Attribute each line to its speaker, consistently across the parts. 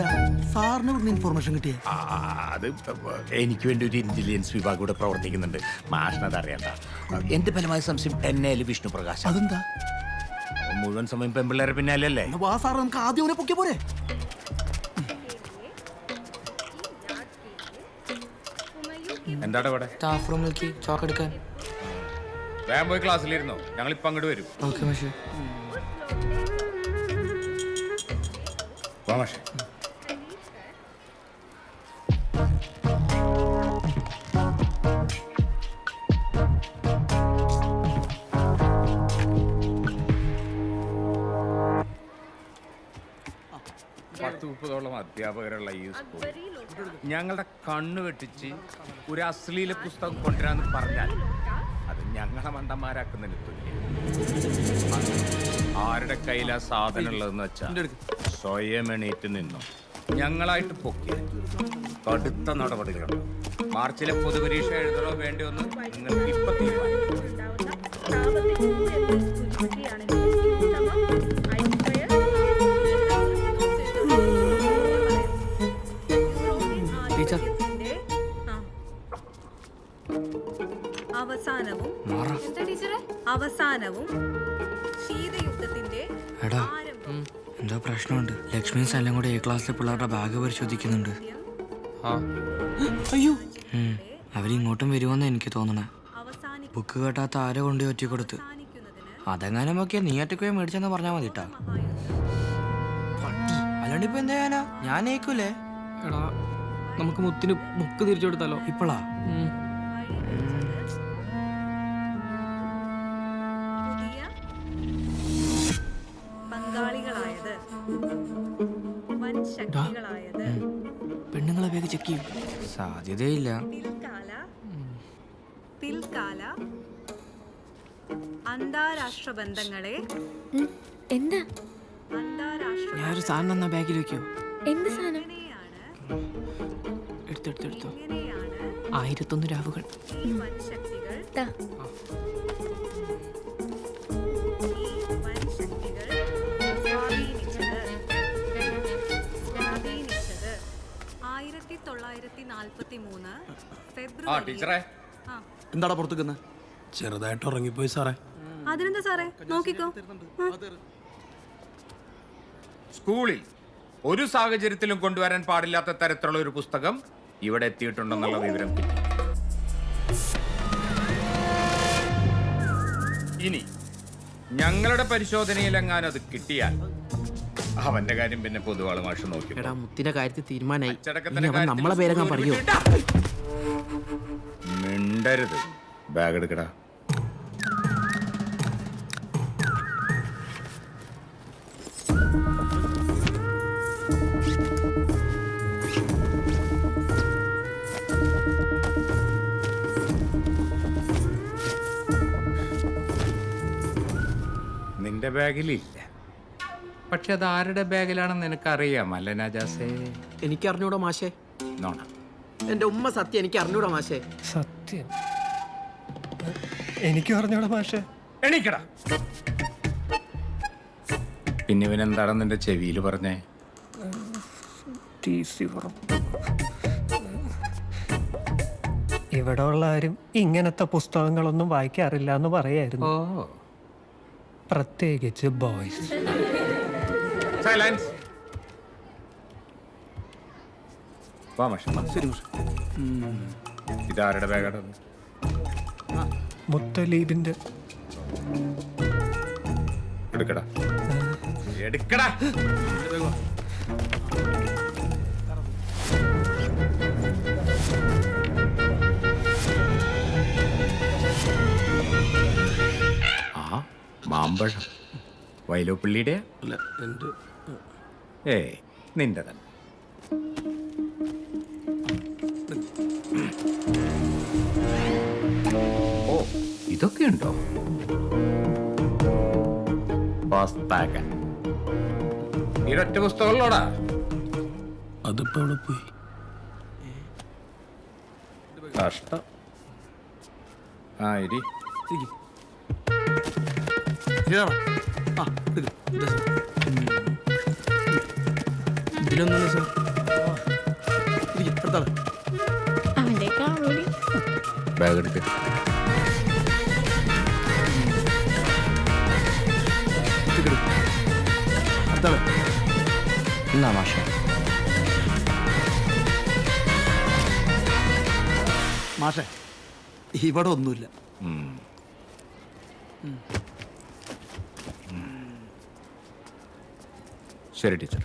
Speaker 1: അല്ല സാറിന് ഇവിടുന്ന് ഇൻഫോർമേഷൻ കിട്ടിയേ?
Speaker 2: ആ, അത് എനിക്ക് വേണ്ടി ഒരു ഇന്റലിജൻസ് വിഭാഗം ഇവിടെ പ്രവർത്തിക്കുന്നുണ്ട്. മാഷിനത് അറിയണ്ട എന്റെ ഫലമായ സംശയം എന്നെ വിഷ്ണു പ്രകാശ്?
Speaker 1: അതെന്താ?
Speaker 2: മുഴുവൻ സമയം പെമ്പിള്ളേരെ പിന്നാലല്ലേ
Speaker 1: എന്നാ വാ സാറ് നമുക്ക് ആദ്യം അവനെ പൊക്കിയ പോരെ?
Speaker 2: എന്താടാ ഇവിടെ
Speaker 3: സ്റ്റാഫ് റൂമിലേക്ക് ചോക്ക് എടുക്കാൻ.
Speaker 2: വേഗം പോയി ക്ലാസ്സിലിരുന്നോ? ഞങ്ങൾ ഇപ്പൊ അങ്ങോട്ട് വരും.
Speaker 3: ഓക്കെ മാഷേ.
Speaker 2: വാ മാഷേ. അധ്യാപകരുള്ള ഈ സ്കൂൾ. ഞങ്ങളുടെ കണ്ണു വെട്ടിച്ച് ഒരു അശ്ലീല പുസ്തകം കൊണ്ടുവരാന്ന് പറഞ്ഞാൽ അത് ഞങ്ങളെ മണ്ടന്മാരാക്കുന്നതിന് തുല്യം. ആരുടെ കയ്യിലാ സാധനം ഉള്ളതെന്ന് വെച്ചാൽ സ്വയം എണീറ്റ് നിന്നു. ഞങ്ങളായിട്ട് പൊക്കി. കടുത്ത നടപടികളുണ്ട് മാർച്ചിലെ പൊതുപരീക്ഷ എഴുതണോ വേണ്ടി എന്ന് നിങ്ങൾക്ക് ഇപ്പൊ തീരുമാനിക്കാം.
Speaker 3: ലക്ഷ്മി സ്ഥലം കൂടെ എ ക്ലാസ്സിലെ പിള്ളേരുടെ ബാഗ് പരിശോധിക്കുന്നുണ്ട്.
Speaker 1: അയ്യോ.
Speaker 3: അവരിങ്ങോട്ടും വരുമെന്ന് എനിക്ക് തോന്നണേ. ബുക്ക് കേട്ടാത്ത ആരെ കൊണ്ട് ഒറ്റ കൊടുത്ത് അതെങ്ങാനും നോക്കിയാ നീ ഒറ്റയ്ക്ക് മേടിച്ചെന്ന് പറഞ്ഞാൽ മതി അല്ലാണ്ട് ഇപ്പൊ എന്താ ചെയ്യാനാ? ഞാൻ ഏക്കൂലേ
Speaker 4: എടാ നമുക്ക് മുത്തിന് ബുക്ക് തിരിച്ചു കൊടുത്താലോ?
Speaker 3: ഇപ്പളാ? പെണ്ണുങ്ങളെ വേഗം ചെക്ക് ചെയ്യും. സാധ്യതയില്ല.
Speaker 5: പിൽക്കാല അന്താരാഷ്ട്ര ബന്ധങ്ങളെ.
Speaker 6: എന്താ?
Speaker 5: അന്താരാഷ്ട്ര
Speaker 4: ഞാനൊരു സാധനം എന്നാ ബാഗിൽ വെക്കോ.
Speaker 6: എന്ത് സാധനം?
Speaker 4: എടുത്തെടുത്തെടുത്തോ ആയിരത്തൊന്ന് രാവുകൾ.
Speaker 5: ശക്തികൾ
Speaker 2: ആ ടീച്ചറെ.
Speaker 1: എന്താടാ പുറത്തുക്കുന്ന
Speaker 7: ചെറുതായിട്ട് ഉറങ്ങിപ്പോയി സാറേ.
Speaker 5: അതിനെന്താ സാറേ? നോക്കിക്കോ.
Speaker 2: സ്കൂളിൽ ഒരു സാഹചര്യത്തിലും കൊണ്ടുവരാൻ പാടില്ലാത്ത തരത്തിലുള്ള ഒരു പുസ്തകം ഇവിടെ എത്തിയിട്ടുണ്ടെന്നുള്ള വിവരം കിട്ടി. ഇനി ഞങ്ങളുടെ പരിശോധനയിലെങ്ങാനും അത് കിട്ടിയാൽ അവന്റെ കാര്യം പിന്നെ പൊതുവാൾ മാഷ് നോക്കി
Speaker 4: എടാ മുത്തിന്റെ കാര്യത്തിൽ
Speaker 2: കാര്യത്തിൽ
Speaker 4: നമ്മളെ പേരങ്ങാൻ പറയൂ?
Speaker 2: മിണ്ടരുത്. ബാഗ് എടുക്കടാ. നിന്റെ ബാഗിലില്ല പക്ഷെ അത് ആരുടെ ബാഗിലാണെന്ന് നിനക്കറിയാം അല്ല നജാസേ?
Speaker 4: എനിക്ക് അറിഞ്ഞൂടാ മാഷേ.
Speaker 2: നോണ.
Speaker 4: എന്റെ ഉമ്മ സത്യം എനിക്ക് അറിഞ്ഞൂടാ മാഷേ.
Speaker 7: സത്യം? എനിക്ക് പറഞ്ഞോടാ മാഷേ.
Speaker 2: എണീക്കടാ. പിന്നെ ഇവനെന്താണെന്ന് നിന്റെ ചെവിയിൽ പറഞ്ഞേ?
Speaker 7: ഇവിടെ ഉള്ള ആരും ഇങ്ങനത്തെ പുസ്തകങ്ങളൊന്നും വായിക്കാറില്ല എന്ന് പറയായിരുന്നു.
Speaker 2: ഓ.
Speaker 7: പ്രത്യേകിച്ച് ബോയ്സ്.
Speaker 2: സൈലൻസ്. വാ മാഷ
Speaker 1: ശരി മാഷെ
Speaker 2: ഇതാരുടെ ബാഗാണ്?
Speaker 7: മുത്തലീബിന്റെ.
Speaker 2: എടുക്കടാ. എടുക്കടാ. ആ മാമ്പഴം. വയലോപ്പള്ളിയുടെ
Speaker 7: അല്ല എന്റെ
Speaker 2: ഏ നിന്റെ തന്നെ ഇതൊക്കെ ഉണ്ടോ പുസ്തകമുള്ളോടാ
Speaker 7: അതിപ്പോ അവിടെ പോയി?
Speaker 2: കഷ്ടം. ആ ഇരി.
Speaker 6: ഇതിലൊന്നും
Speaker 2: ബാഗ് എടുക്ക്.
Speaker 1: അടുത്ത ആൾ.
Speaker 3: എന്നാ മാഷേ?
Speaker 1: മാഷേ ഇവിടെ ഒന്നുമില്ല.
Speaker 2: ശരി ടീച്ചർ.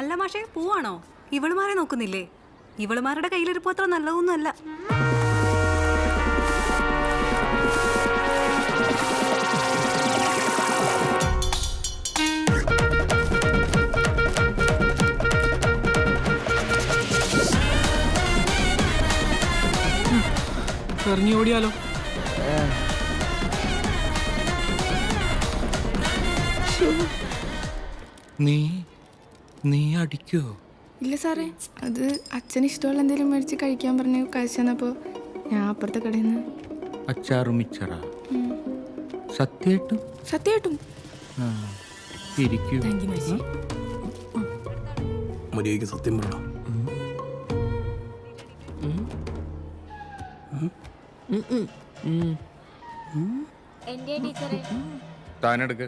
Speaker 5: അല്ല മാഷേ പോവാണോ? ഇവളുമാരെ നോക്കുന്നില്ലേ? ഇവളുമാരുടെ കയ്യിലിരിപ്പ് അത്ര നല്ലതൊന്നുമല്ല.
Speaker 4: ഇറങ്ങി ഓടിയാലോ?
Speaker 2: നീ നീ അടിക്കോ?
Speaker 8: ഇല്ല സാറേ അത് അച്ഛൻ ഇഷ്ടമുള്ള എന്തെങ്കിലും മേടിച്ച് കഴിക്കാൻ പറഞ്ഞു തന്നപ്പോൾ ഞാൻ അപ്പുറത്തെ കടയിൽ നിന്ന്
Speaker 2: അച്ചാറും മിച്ചറ. സത്യമായിട്ടും
Speaker 8: സത്യമായിട്ടും
Speaker 2: ഇരിക്കൂ.
Speaker 7: മര്യാദയ്ക്ക് സത്യം പറയണം.
Speaker 2: താനെടുക്ക്.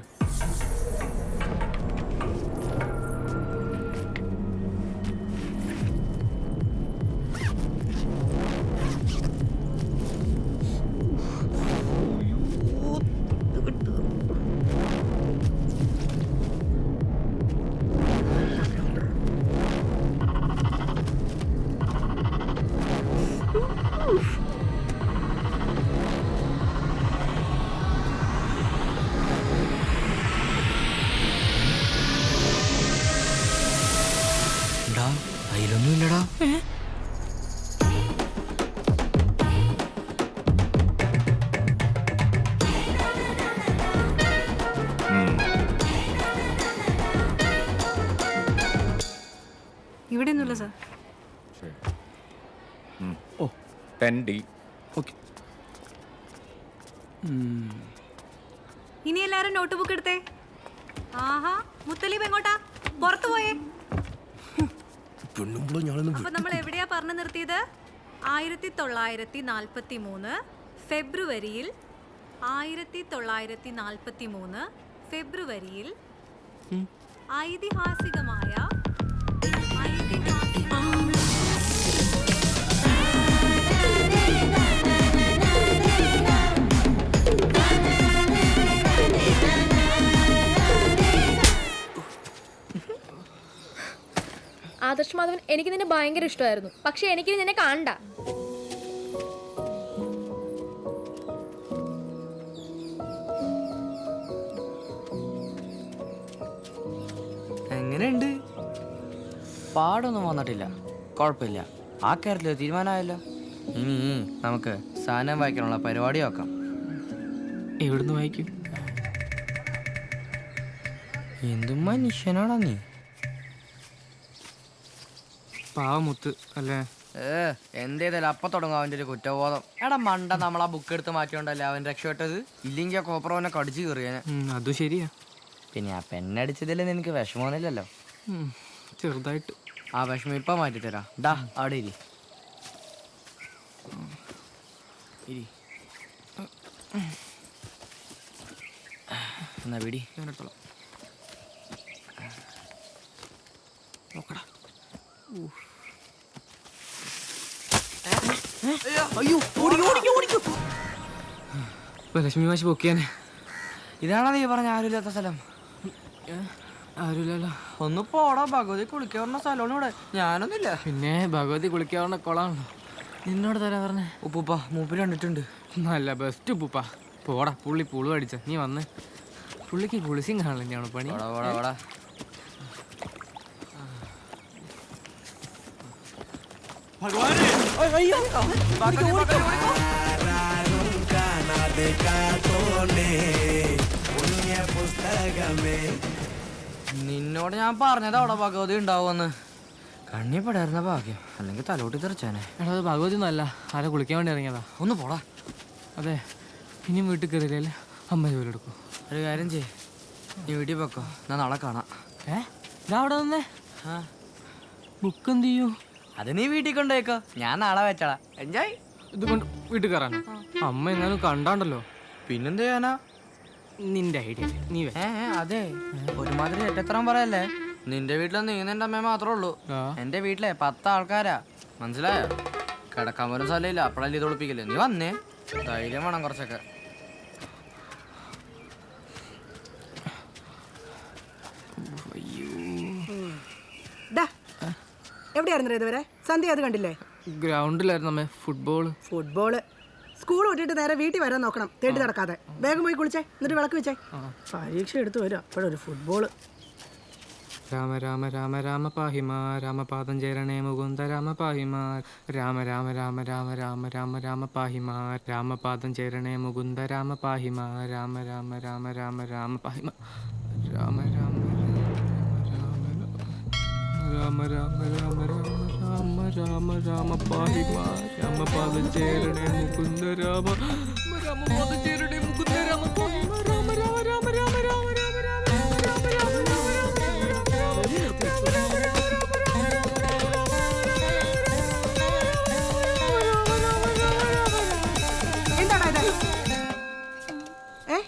Speaker 5: ഇവിടെ ഒന്നുമില്ല സാർ
Speaker 1: ഓ.
Speaker 2: Ten D.
Speaker 1: ഓക്കെ.
Speaker 5: ഇനി എല്ലാരും നോട്ട് ബുക്ക് എടുത്തേ. ആഹാ മുത്തലീബ് എങ്ങോട്ടാ? പുറത്തു പോയേ.
Speaker 7: പെണ്ണുമ്പോൾ ഞാനൊന്ന്
Speaker 5: അപ്പൊ നമ്മൾ എവിടെയാ പറഞ്ഞു നിർത്തിയത്? ആയിരത്തി തൊള്ളായിരത്തി നാൽപ്പത്തി മൂന്ന് ഫെബ്രുവരിയിൽ ആയിരത്തി തൊള്ളായിരത്തി നാൽപ്പത്തി മൂന്ന് ഫെബ്രുവരിയിൽ ഐതിഹാസികമായ
Speaker 6: ആദർശ് മാധവൻ എനിക്ക് നിന്നെ ഭയങ്കര ഇഷ്ടമായിരുന്നു. പക്ഷെ എനിക്ക് നിന്നെ കാണണ്ട.
Speaker 3: എങ്ങനെയുണ്ട്? പാടൊന്നും വന്നിട്ടില്ല. കുഴപ്പമില്ല. ആ കാര്യത്തിൽ തീരുമാനമായല്ലോ. ഇനി നമുക്ക് സാധനം വായിക്കാനുള്ള പരിപാടി നോക്കാം
Speaker 4: എവിടുന്ന് വായിക്കും?
Speaker 3: എന്തും മനുഷ്യനാടാ നീ?
Speaker 4: പാവമുത്ത് അല്ലേ?
Speaker 3: ഏ എന്തേതായാലും അപ്പൊ തുടങ്ങും അവന്റെ ഒരു കുറ്റബോധം. എടാ മണ്ട നമ്മൾ ആ ബുക്ക് എടുത്ത് മാറ്റിയോണ്ടല്ലേ അവൻ രക്ഷപ്പെട്ടത്? ഇല്ലെങ്കിൽ ആ കോപ്പറവനെ കടിച്ചു കയറിയാനെ
Speaker 4: അത് ശരിയാ.
Speaker 3: പിന്നെ ആ പെണ്ണടിച്ചതിൽ നിനക്ക് വിഷമമൊന്നുമില്ലല്ലോ?
Speaker 4: ചെറുതായിട്ട്.
Speaker 3: ആ വിഷമം ഇപ്പൊ മാറ്റിത്തരാ. ഡാ അവിടെ ഇരി. ഇരി. എന്നാ പിടി.
Speaker 4: ഞാൻ എടുത്തോളാം നോക്കടാ.
Speaker 1: അയ്യോ ഓടിക്കോ ഓടിക്കോ ഓടിക്കോ
Speaker 4: ഇപ്പൊ ലക്ഷ്മി മാഷി പൊക്കിയാണ്
Speaker 3: ഇതാണോ നീ പറഞ്ഞ ആരുമില്ലാത്ത സ്ഥലം?
Speaker 4: ആരുമില്ലല്ലോ.
Speaker 3: ഒന്ന് പോടാ ഭഗവതി കുളിക്കാൻ പറഞ്ഞ സ്ഥലമാണ് ഇവിടെ. ഞാനൊന്നുമില്ല.
Speaker 4: പിന്നെ ഭഗവതി കുളിക്കാൻ പറഞ്ഞ കൊളാണല്ലോ നിന്നോട് തരാ പറഞ്ഞേ.
Speaker 3: ഉപ്പുപ്പ മൂപ്പിൽ കണ്ടിട്ടുണ്ട്.
Speaker 4: നല്ല ബെസ്റ്റ് ഉപ്പൂപ്പ. പോടാ പുള്ളി പുളു അടിച്ച നീ വന്ന്. പുള്ളിക്ക് കുളിസിയും കാണില്ല പണി?
Speaker 3: പോടാ പോടാ പോടാ നിന്നോട് ഞാൻ പറഞ്ഞത് അവിടെ ഭഗവതി ഉണ്ടാവുമെന്ന്. കണ്ണി പെടായിരുന്ന ഭാഗ്യം. അല്ലെങ്കിൽ തലോട്ടി തെറിച്ചാനെ.
Speaker 4: എടാ അത് ഭഗവതി ഒന്നല്ല ആരെ കുളിക്കാൻ വേണ്ടി ഇറങ്ങിയതാ.
Speaker 3: ഒന്ന് പോടാ.
Speaker 4: അതെ ഇനിയും വീട്ടിൽ കയറിയില്ലേ അമ്മ ജോലി എടുക്കും.
Speaker 3: ഒരു കാര്യം ചെയ്യേ. നീ വീട്ടിൽ വെക്കോ ഞാൻ നാളെ കാണാം.
Speaker 4: ഏ? ഇതാ അവിടെ നിന്നേ?
Speaker 3: ആ.
Speaker 4: ബുക്ക് എന്ത് ചെയ്യൂ?
Speaker 3: അത് നീ വീട്ടിൽ കൊണ്ടുപോയിക്കോ. ഞാൻ നാളെ വെച്ചടാ എൻജോയ്
Speaker 4: ഇത് കൊണ്ട് വീട്ടിൽ കയറാനോ? അമ്മ എങ്ങാനും കണ്ടാണ്ടല്ലോ.
Speaker 3: പിന്നെന്ത് ചെയ്യാനാ?
Speaker 4: നിന്റെ ഐഡിയ നീ വേ.
Speaker 3: ഏ ഏ, അതെ. ഒരുമാതിരി എട്ടത്രം പറയല്ലേ? നിന്റെ വീട്ടിൽ നീ നിന്റെ അമ്മ മാത്രമേ ഉള്ളൂ
Speaker 4: ആ.
Speaker 3: എന്റെ വീട്ടിലെ പത്ത് ആൾക്കാരാ മനസ്സിലായോ? കിടക്കാൻ പോലും സ്ഥലമില്ല. അപ്പഴല്ലേ ഇത് ഒളിപ്പിക്കല്ലേ നീ വന്നേ. ധൈര്യം വേണം കുറച്ചൊക്കെ
Speaker 9: ഡാ എവിടെയായിരുന്നു ഇതുവരെ സന്ധ്യ അത് കണ്ടില്ലേ
Speaker 4: ഗ്രൗണ്ടിലായിരുന്നു അമ്മേ ഫുട്ബോൾ
Speaker 9: ഫുട്ബോൾ സ്കൂൾ വിട്ടിട്ട് നേരെ വീട്ടിൽ വരാൻ നോക്കണം തേടി നടക്കാതെ വേഗം പോയി കുളിച്ചേ എന്നിട്ട് വിളക്ക് വെച്ചേ പരീക്ഷ എടുത്ത് വരും അപ്പോഴൊരു ഫുട്ബോൾ
Speaker 4: രാമ രാമ രാമ രാമ പാഹിമ രാമപാദം ചേരണേ മുകുന്ദ രാമ പാഹിമ രാമ രാമ രാമ രാമ രാമ രാമ രാമ പാഹിമ രാമപാദം ചേരണേ മുകുന്ദ രാമ പാഹിമ രാമ രാമ രാമ രാമ രാമ പാഹിമ രാമ രാമ രാമ രാമ രാമ രാമ രാമ രാമ രാമ മുകുന്ദ രാമ രാമപാദം ചേരണേ മുകുന്ദ രാമ രാമ രാമ രാമ രാമ രാമ രാമ രാമ രാമ
Speaker 9: എന്താടാ ഇത് ഏ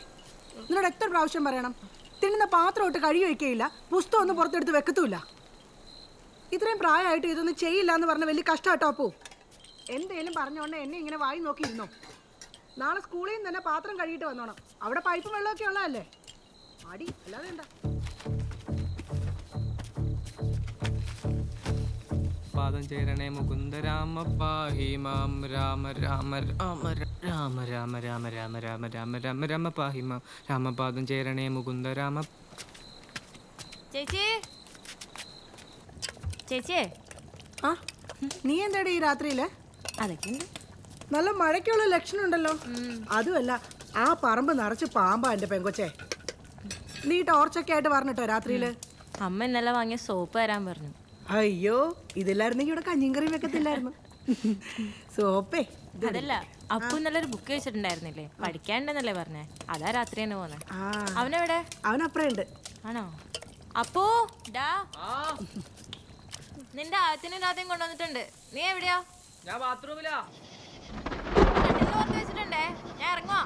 Speaker 9: നിന്നോട് എത്ര പ്രാവശ്യം പറയണം തിന്നുന്ന പാത്രം ഇട്ട് കഴുകി പുസ്തകം ഒന്നും പുറത്തെടുത്ത് വെക്കത്തുമില്ല ഇത്രയും പ്രായമായിട്ട് ഇതൊന്നും ചെയ്യില്ല എന്ന് പറഞ്ഞ വലിയ കഷ്ടാട്ടോ അപ്പു എന്തേലും പറഞ്ഞോണ്ട് എന്നെ ഇങ്ങനെ വായി നോക്കിയിരുന്നോ നാളെ സ്കൂളിൽ നിന്ന് തന്നെ പാത്രം കഴുകിയിട്ട് വന്നോണം അവിടെ പൈപ്പും വെള്ളമൊക്കെ ഉള്ളതല്ലേ അടി അല്ലാതെ എന്താ
Speaker 4: പാദം ചേരണേ മുകുന്ദ രാമ പാഹി മാം രാമ രാമ രാമ രാമ രാമ രാമ രാമ രാമ രാമ രാമ രാമ പാഹി മാം രാമപാദം ചേരണേ മുകുന്ദ രാമ
Speaker 6: ചേച്ചി ചേച്ചിയെ
Speaker 9: ആ നീ എന്താടി ഈ രാത്രിയിൽ?
Speaker 6: അതൊക്കെ
Speaker 9: നല്ല മഴയ്ക്കുള്ള ലക്ഷണം ഉണ്ടല്ലോ അതുമല്ല ആ പറമ്പ് നിറച്ച് പാമ്പാ എന്റെ പെങ്കൊച്ചെ. നീ ടോർച്ചൊക്കെ ആയിട്ട് പറഞ്ഞിട്ടോ രാത്രിയിൽ?
Speaker 6: അമ്മ ഇന്നലെ വാങ്ങിയ സോപ്പ് തരാൻ പറഞ്ഞു.
Speaker 9: അയ്യോ ഇതില്ലായിരുന്നെങ്കിൽ ഇവിടെ കഞ്ഞിയും കറിയും വെക്കത്തില്ലായിരുന്നു. സോപ്പേ
Speaker 6: അതല്ല അപ്പു ഇന്നലെ ഒരു ബുക്ക് വെച്ചിട്ടുണ്ടായിരുന്നില്ലേ? പഠിക്കാണ്ടെന്നല്ലേ പറഞ്ഞേ. അതാ രാത്രി തന്നെ പോന്നെ അവനെവിടെ?
Speaker 9: അവനപ്പുറം ഉണ്ട്.
Speaker 6: ആണോ? അപ്പോ ഡാ. നിന്റെ ആദ്യത്തിനും രാത്രിയും കൊണ്ടുവന്നിട്ടുണ്ട്. നീ എവിടെയാ?
Speaker 4: ഞാൻ ബാത്റൂമിലാ
Speaker 6: വെച്ചിട്ടുണ്ടേ. ഞാൻ ഇറങ്ങുവാ.